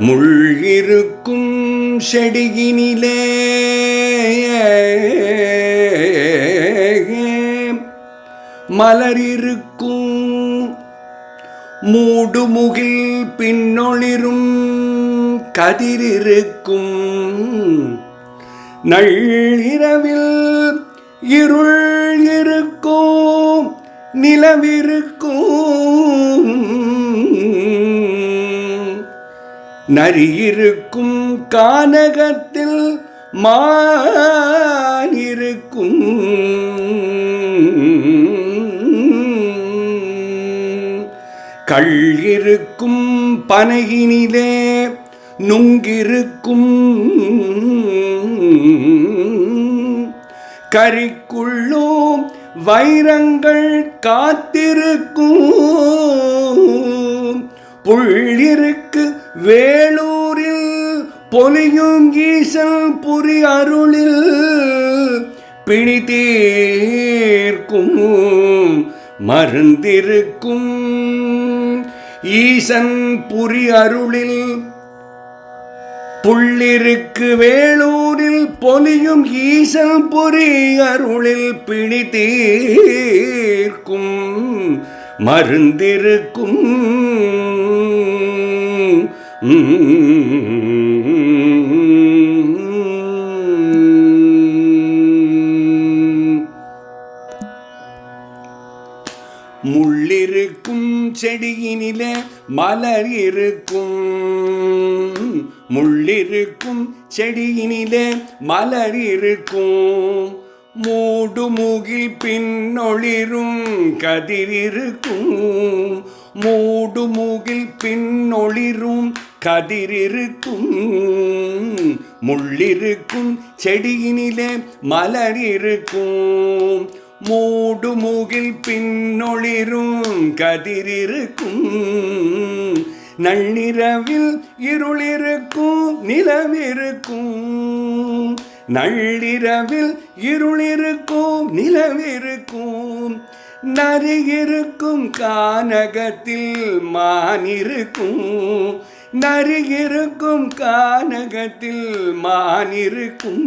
முள்ளிருக்கும் செடியினிலே. மலரிருக்கும் மூடுமுகில் பின்னொளிரும் கதிரிருக்கும். நள்ளிரவில் இருள் இருக்கும் நிலவிருக்கும் நரியிருக்கும் கானகத்தில் மானிருக்கும். கள் இருக்கும் பனையினிலே நுங்கிருக்கும். கறிக்குள்ளோ வைரங்கள் காத்திருக்கும். புள்ளிருக்கு வேலூரில் பொலியும் ஈசல் புரி அருளில் பிணிதீர்க்கும் மருந்திருக்கும் ஈசன் புரி அருளில் புள்ளிருக்கு வேலூரில் பொலியும் ஈசன் புரி அருளில் பிணிதீர்க்கும் மருந்திருக்கும் முள்ளிருக்கும் செடியினிலே மலர் இருக்கும். முள்ளிருக்கும் செடியினிலே மலர் இருக்கும். மூடுமுகில் பின்னொளிரும் கதிரிருக்கும் மூடுமுகில் பின்னொளிரும் கதிரிருக்கும் முள்ளிருக்கும் செடியினிலே மலர் இருக்கும் மூடுமுகில் பின்னொளிரும் கதிரிருக்கும். நள்ளிரவில் இருளிருக்கும் நிலவிருக்கும். நள்ளிரவில் இருளிருக்கும் நிலவிருக்கும். நரியிருக்கும் கானகத்தில் மானிருக்கும். நரியிருக்கும் கானகத்தில் மானிருக்கும்.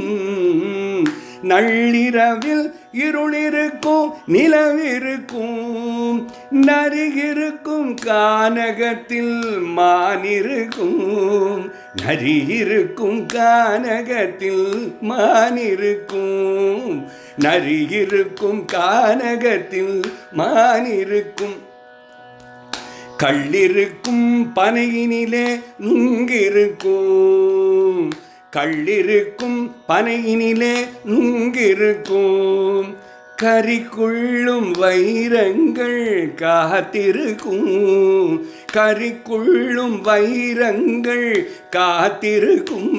நள்ளிரவில் இருளிருக்கும் நிலவிருக்கும். நரியிருக்கும் கானகத்தில் மானிருக்கும். நரியிருக்கும் கானகத்தில் மானிருக்கும். நரியிருக்கும் கானகத்தில் மானிருக்கும். கள்ளிருக்கும் பனையினிலே நுங்கிருக்கும். கள்ளிருக்கும் பனையினிலே நுங்கிருக்கும். கரிக்குள்ளும் வைரங்கள் காத்திருக்கும். கரிக்குள்ளும் வைரங்கள் காத்திருக்கும்.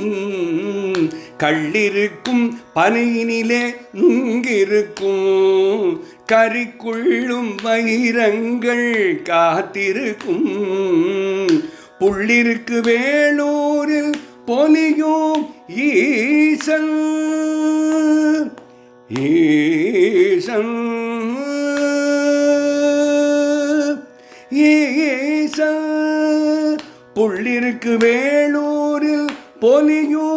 கள்ளிருக்கும் பனையினிலே நுங்கிருக்கும். கறிக்குள்ளும் வைரங்கள் காத்திருக்கும். புள்ளிருக்கு வேலூரில் பொலியும் ஈசன். ஈசன். ஈசன். புள்ளிருக்கு வேலூரில் பொலியும்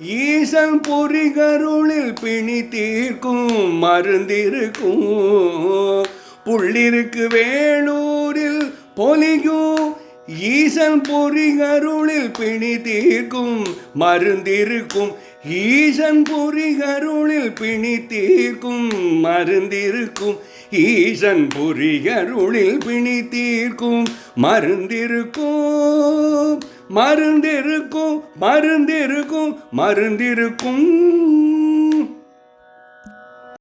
ஈசன் பொறிகருளில் பிணி தீர்க்கும் மருந்திருக்கும். புள்ளிருக்கு வேலூரில் பொலியும் ஈசன் பொறிகருளில் பிணி தீர்க்கும் மருந்திருக்கும். ஈசன் பொறிகருளில் பிணி தீர்க்கும் மருந்திருக்கும். ஈசன் பொறிகருளில் பிணி தீர்க்கும் மருந்திருக்கும். மருந்திருக்கும் மருந்திருக்கும் மருந்திருக்கும்.